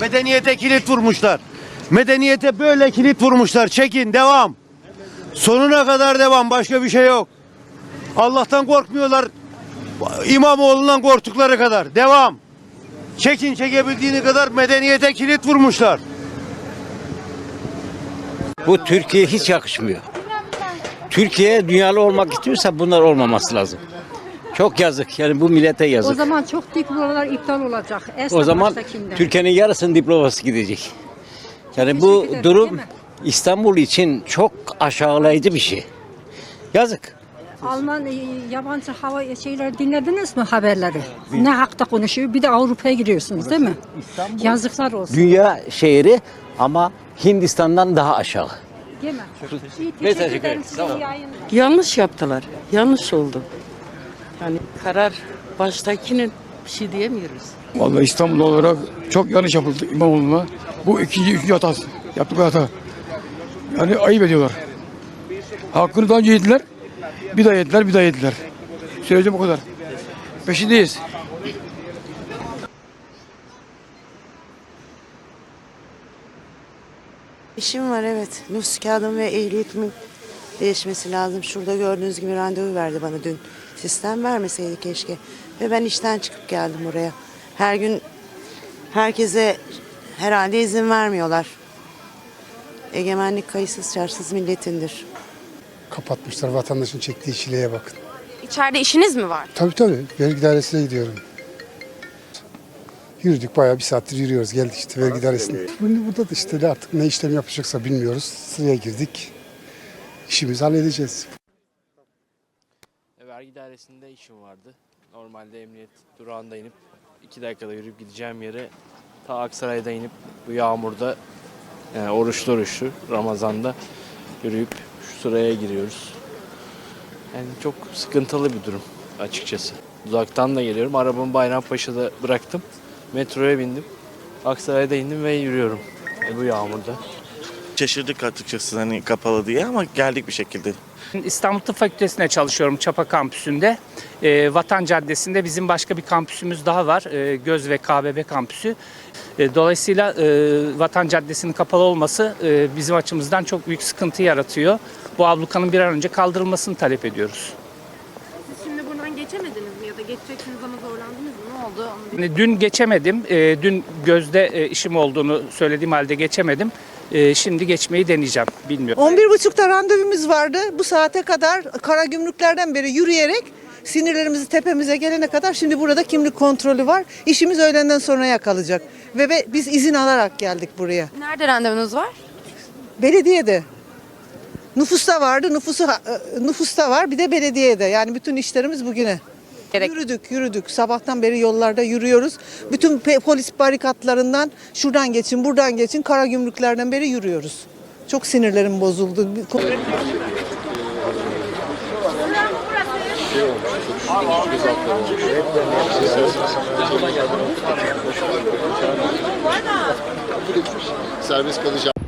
Medeniyete kilit vurmuşlar. Medeniyete böyle kilit vurmuşlar. Çekin devam. Sonuna kadar devam. Başka bir şey yok. Allah'tan korkmuyorlar. İmamoğlu'ndan korktukları kadar. Devam. Çekin çekebildiğini kadar medeniyete kilit vurmuşlar. Bu Türkiye'ye hiç yakışmıyor. Türkiye dünyalı olmak istiyorsa bunlar olmaması lazım. Çok yazık. Yani bu millete O yazık. zaman çok diplomalar iptal olacak. O Esnaf zaman baştakinden. Türkiye'nin yarısının diploması gidecek. Yani Teşekkür bu ederim, durum? İstanbul için çok aşağılayıcı bir şey. Yazık. Alman e, yabancı hava şeyler dinlediniz mi haberleri? Ne hakta konuşuyor? Bir de Avrupa'ya giriyorsunuz değil mi? Yazıklar olsun. Dünya şehri ama Hindistan'dan daha aşağı. Değil mi? Ve teşekkür teşekkür ederim. Yanlış yaptılar. Yanlış oldu. Yani karar baştakinin bir şey diyemiyoruz. Vallahi İstanbul olarak çok yanlış yapıldı İmamoğlu'na. Bu ikinci, üçüncü hatası. Yaptıkları hata. Yani ayıp ediyorlar. Hakkını daha önce yediler. Bir daha yediler, bir daha yediler. Söyleyeceğim o kadar. Peşindeyiz. İşim var evet. Nüfus kağıdım ve ehliyetimin değişmesi lazım. Şurada gördüğünüz gibi randevu verdi bana dün. Sistem vermeseydi keşke. Ve ben işten çıkıp geldim buraya. Her gün herkese herhalde izin vermiyorlar. Egemenlik kayıtsız şartsız milletindir. Kapatmışlar vatandaşın çektiği çileye bakın. İçeride işiniz mi var? Tabii tabii vergi dairesine gidiyorum. Yürüdük bayağı bir saattir yürüyoruz geldik işte vergi dairesine. Şimdi burada da işte artık ne işlem yapacaksa bilmiyoruz. Sıraya girdik. İşimizi halledeceğiz. Vergi dairesinde işim vardı. Normalde emniyet durağında inip iki dakikada yürüyüp gideceğim yere ta Aksaray'da inip bu yağmurda yani oruçlu oruçlu Ramazan'da yürüyüp şu sıraya giriyoruz. Yani çok sıkıntılı bir durum açıkçası. Uzaktan da geliyorum. Arabamı Bayrampaşa'da bıraktım. Metroya bindim. Aksaray'da indim ve yürüyorum. E, bu yağmurda. Şaşırdık açıkçası hani kapalı diye ama geldik bir şekilde. İstanbul Tıp Fakültesi'nde çalışıyorum Çapa kampüsünde. Ee, Vatan Caddesi'nde bizim başka bir kampüsümüz daha var. Ee, Göz ve KBB kampüsü. Ee, dolayısıyla e, Vatan Caddesi'nin kapalı olması e, bizim açımızdan çok büyük sıkıntı yaratıyor. Bu ablukanın bir an önce kaldırılmasını talep ediyoruz. Siz şimdi buradan geçemediniz mi ya da geçeceksiniz ama zorlandınız mı? Ne oldu? Onu Dün geçemedim. Ee, dün Göz'de e, işim olduğunu söylediğim halde geçemedim. Ee, şimdi geçmeyi deneyeceğim. Bilmiyorum. 11.30'da randevumuz vardı. Bu saate kadar kara gümrüklerden beri yürüyerek sinirlerimizi tepemize gelene kadar şimdi burada kimlik kontrolü var. İşimiz öğlenden sonraya kalacak. Ve be- biz izin alarak geldik buraya. Nerede randevunuz var? Belediyede. Nüfusta vardı, nüfusu e, nüfusta var bir de belediyede. Yani bütün işlerimiz bugüne. Gerek- Yürüdük, yürüdük. Sabahtan beri yollarda yürüyoruz. Bütün polis barikatlarından şuradan geçin, buradan geçin, kara gümrüklerden beri yürüyoruz. Çok sinirlerim bozuldu. Serbest kalacağım.